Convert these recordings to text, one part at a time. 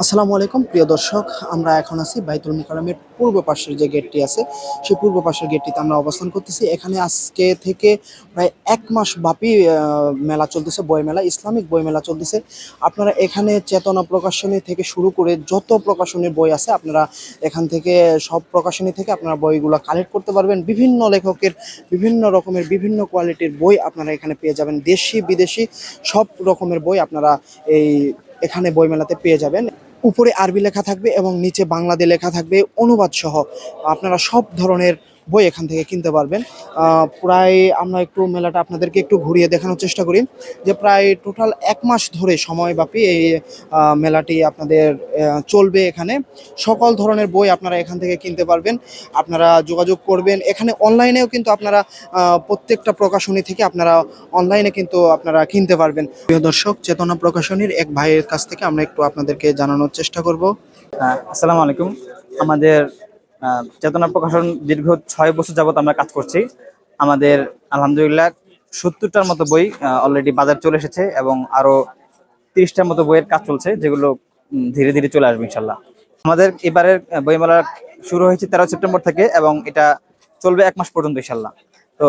আসসালামু আলাইকুম, প্রিয় দর্শক। আমরা এখন আছি বাইতুল মুকাররমের পূর্ব পাশের যে গেটটি আছে, সেই পূর্ব পাশের গেটটিতে আমরা অবস্থান করতেছি। এখানে আজকে থেকে প্রায় এক মাস ব্যাপী মেলা চলতেছে বই মেলা ইসলামিক বই মেলা চলতেছে। আপনারা এখানে চেতনা প্রকাশনী থেকে শুরু করে যত প্রকাশনীর বই আছে, আপনারা এখান থেকে, সব প্রকাশনী থেকে আপনারা বইগুলো কালেক্ট করতে পারবেন। বিভিন্ন লেখকের বিভিন্ন রকমের, বিভিন্ন কোয়ালিটির বই আপনারা এখানে পেয়ে যাবেন। দেশি, বিদেশি সব রকমের বই আপনারা এই এখানে বইমেলাতে পেয়ে যাবেন। উপরে আরবি লেখা থাকবে এবং নিচে বাংলাতে লেখা থাকবে অনুবাদ সহ। আপনারা সব ধরনের বই এখান থেকে কিনতে পারবেন। প্রায় আমরা একটু মেলাটা আপনাদেরকে একটু ঘুরিয়ে দেখানোর চেষ্টা করি যে প্রায় টোটাল এক মাস ধরে সময়ব্যাপী এই মেলাটি আপনাদের চলবে এখানে। সকল ধরনের বই আপনারা এখান থেকে কিনতে পারবেন। আপনারা যোগাযোগ করবেন। এখানে অনলাইনেও কিন্তু আপনারা প্রত্যেকটা প্রকাশনী থেকে আপনারা অনলাইনে কিন্তু আপনারা কিনতে পারবেন। প্রিয় দর্শক, চেতনা প্রকাশনীর এক ভাইয়ের কাছ থেকে আমরা একটু আপনাদেরকে জানানোর চেষ্টা করব। আসসালামু আলাইকুম। আমাদের চেতনা প্রকাশন দীর্ঘ ছয় বছর যাবত আমরা কাজ করছি। আমাদের, আলহামদুলিল্লাহ, সত্তরটার মতো বই অলরেডি বাজার চলে এসেছে এবং আরও তিরিশটার মতো বইয়ের কাজ চলছে, যেগুলো ধীরে ধীরে চলে আসবে ইনশাল্লাহ। আমাদের এবারের বইমেলা শুরু হয়েছে তেরো সেপ্টেম্বর থেকে এবং এটা চলবে এক মাস পর্যন্ত ইনশাল্লাহ। তো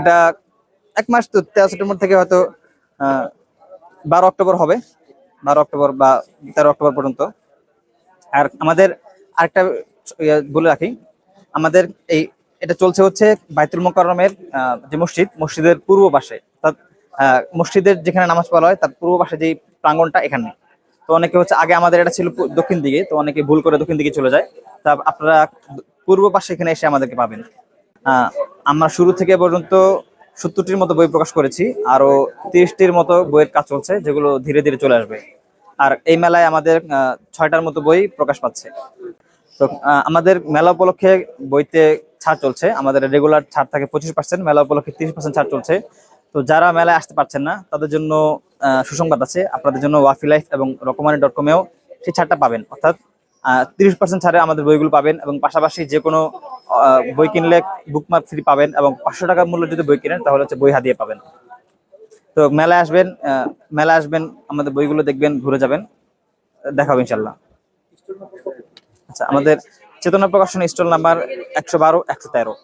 এটা এক মাস তো তেরো সেপ্টেম্বর থেকে হয়তো বারো অক্টোবর হবে। বারো অক্টোবর বা তেরো অক্টোবর পর্যন্ত। আর আমাদের আরেকটা ইয়ে বলে রাখি আমাদের এই এটা চলছে হচ্ছে বাইতুল মোকাররমের আহ, যে মসজিদ মসজিদের পূর্ব পাশে। অর্থাৎ মসজিদের যেখানে নামাজ পড়া হয় তার পূর্ব পাশে যে প্রাঙ্গনটা এখানে। তো অনেকে হচ্ছে আগে আমাদের এটা ছিল দক্ষিণ দিকে তো অনেকে ভুল করে দক্ষিণ দিকে চলে যায়। তা আপনারা পূর্ব পাশে এখানে এসে আমাদেরকে পাবেন। আমরা শুরু থেকে পর্যন্ত সত্তরটির মতো বই প্রকাশ করেছি আরও তিরিশটির মতো বইয়ের কাজ চলছে যেগুলো ধীরে ধীরে চলে আসবে। আর এই মেলায় আমাদের ছয়টার মতো বই প্রকাশ পাচ্ছে। তো আমাদের মেলা উপলক্ষে বইতে ছাড় চলছে। আমাদের রেগুলার ছাড় থাকে পঁচিশ পার্সেন্ট মেলা উপলক্ষে তিরিশ পার্সেন্ট ছাড় চলছে। তো যারা মেলায় আসতে পারছেন না, তাদের জন্য সুসংবাদ আছে। আপনাদের জন্য ওয়াফি লাইফ এবং রকমানি ডট কমেও সেই ছাড়টা পাবেন। অর্থাৎ তিরিশ পার্সেন্ট ছাড়ে আমাদের বইগুলো পাবেন এবং পাশাপাশি যে কোনো বই কিনলে বুকমার্ক ফ্রি পাবেন এবং পাঁচশো টাকা মূল্য যদি বই কিনেন, তাহলে হচ্ছে বই হাতিয়ে পাবেন। তো মেলায় আসবেন মেলা আসবেন, আমাদের বইগুলো দেখবেন, ঘুরে যাবেন দেখা হবে ইনশাল্লাহ। আচ্ছা আমাদের চেতনা প্রকাশন স্টল নাম্বার একশো বারো, একশো তেরো।